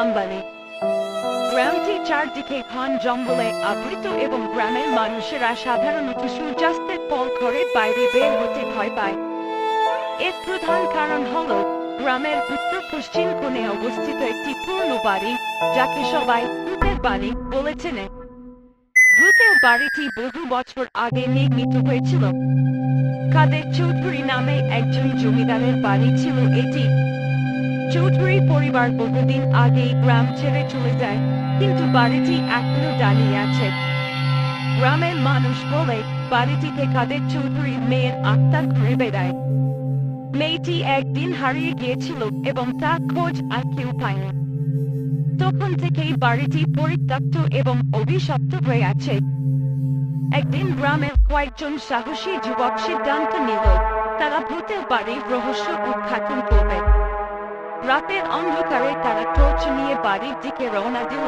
আম্বানি। গ্রামটি চারদিকে ঘন জঙ্গলে আবৃত এবং গ্রামের মানুষেরা সাধারণত সূর্যাস্তের পর ঘরের বাইরে বের হতে ভয় পায়। এর প্রধান কারণ হল গ্রামের উত্তর পশ্চিম কোণে অবস্থিত একটি পুরনো বাড়ি, যাকে সবাই ভূতের বাড়ি বলে চেনে ভূতের বাড়িটি বহু বছর আগে নির্মিত হয়েছিল। কাদের চৌধুরী নামে একজন জমিদারের বাড়ি ছিল এটি। চৌধুরী পরিবার বহুদিন আগেই গ্রাম ছেড়ে চলে যায়, কিন্তু বাড়িটি এখনও দাঁড়িয়ে আছে। গ্রামের মানুষ বলে বাড়িটিতে কাদের চৌধুরীর মেয়ের আত্মা ঘুরে বেড়ায়। মেয়েটি একদিন হারিয়ে গিয়েছিল এবং তার খোঁজ আর কেউ পায়নি। তখন থেকেই বাড়িটি পরিত্যক্ত এবং অভিশপ্ত হয়ে আছে। একদিন গ্রামের কয়েকজন সাহসী যুবক সিদ্ধান্ত নিল, তারা ভূতের বাড়ির রহস্য উদ্ঘাটন করবে। রাতের অন্ধকারে তারা টর্চ নিয়ে বাড়ির দিকে রওনা দিল।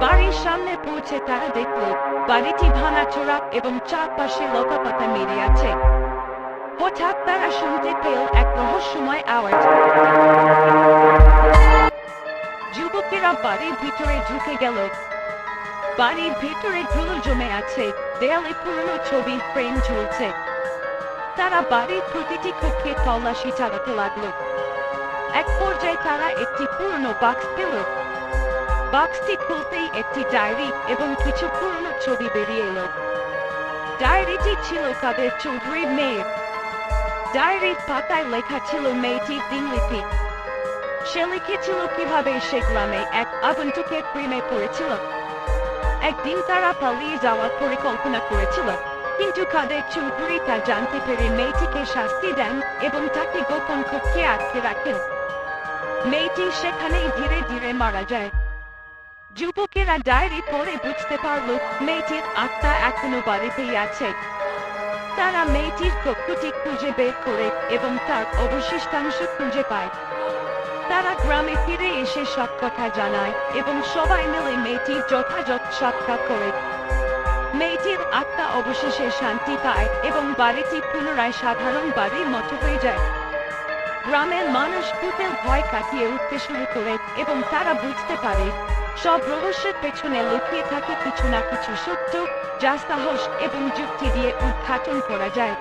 বাড়ির সামনে পৌঁছে তারা দেখল, বাড়িটি ভাঙাচোরা এবং চারপাশে লতাপাতা মেরে আছে। হঠাৎ তারা শুনতে পেল এক রহস্যময় আওয়াজ। যুবকেরা বাড়ির ভিতরে ঢুকে গেল। বাড়ির ভিতরে ধুলো জমে আছে, দেয়ালে পুরনো ছবি, ফ্রেম ঝুলছে। তারা বাড়ির প্রতিটি কক্ষে তল্লাশি চালাতে লাগল। এক পর্যায়ে তারা একটি পুরনো বাক্স পেল। বাক্সটি খুলতেই একটি ডায়েরি এবং কিছু পুরনো ছবি বেরিয়ে এলো। ডায়েরিটি ছিল কাদের চৌধুরীর মেয়ের। ডায়েরির পাতায় লেখা ছিল মেয়েটির দিনলিপি সে লিখেছিল কীভাবে সে গ্রামে এক আগন্তুকের প্রেমে পড়েছিল। একদিন তারা পালিয়ে যাওয়ার পরিকল্পনা করেছিল, কিন্তু কাদের চৌধুরী তা জানতে পেরে মেয়েটিকে শাস্তি দেন এবং তাকে গোপন কক্ষে আটকে রাখেন। মেয়েটি সেখানেই ধীরে ধীরে মারা যায়। যুবকেরা ডায়েরি পড়ে বুঝতে পারল, মেয়েটির আত্মা এখনও বাড়িতেই আছে। তারা মেয়েটির কক্ষটি খুঁজে বের করে এবং তার অবশিষ্টাংশ খুঁজে পায়। তারা গ্রামে ফিরে এসে সব কথা জানায় এবং সবাই মিলে মেয়েটির যথাযথ সৎকার করে। মেয়েটির আত্মা অবশেষে শান্তি পায় এবং বাড়িটি পুনরায় সাধারণ বাড়ির মতো হয়ে যায়। গ্রামের মানুষ ভূতের ভয় কাটিয়ে উঠতে শুরু করে এবং তারা বুঝতে পারে, সব রহস্যের পেছনে লুকিয়ে থাকে কিছু না কিছু সত্য, যা সাহস এবং যুক্তি দিয়ে উদ্ঘাটন করা যায়।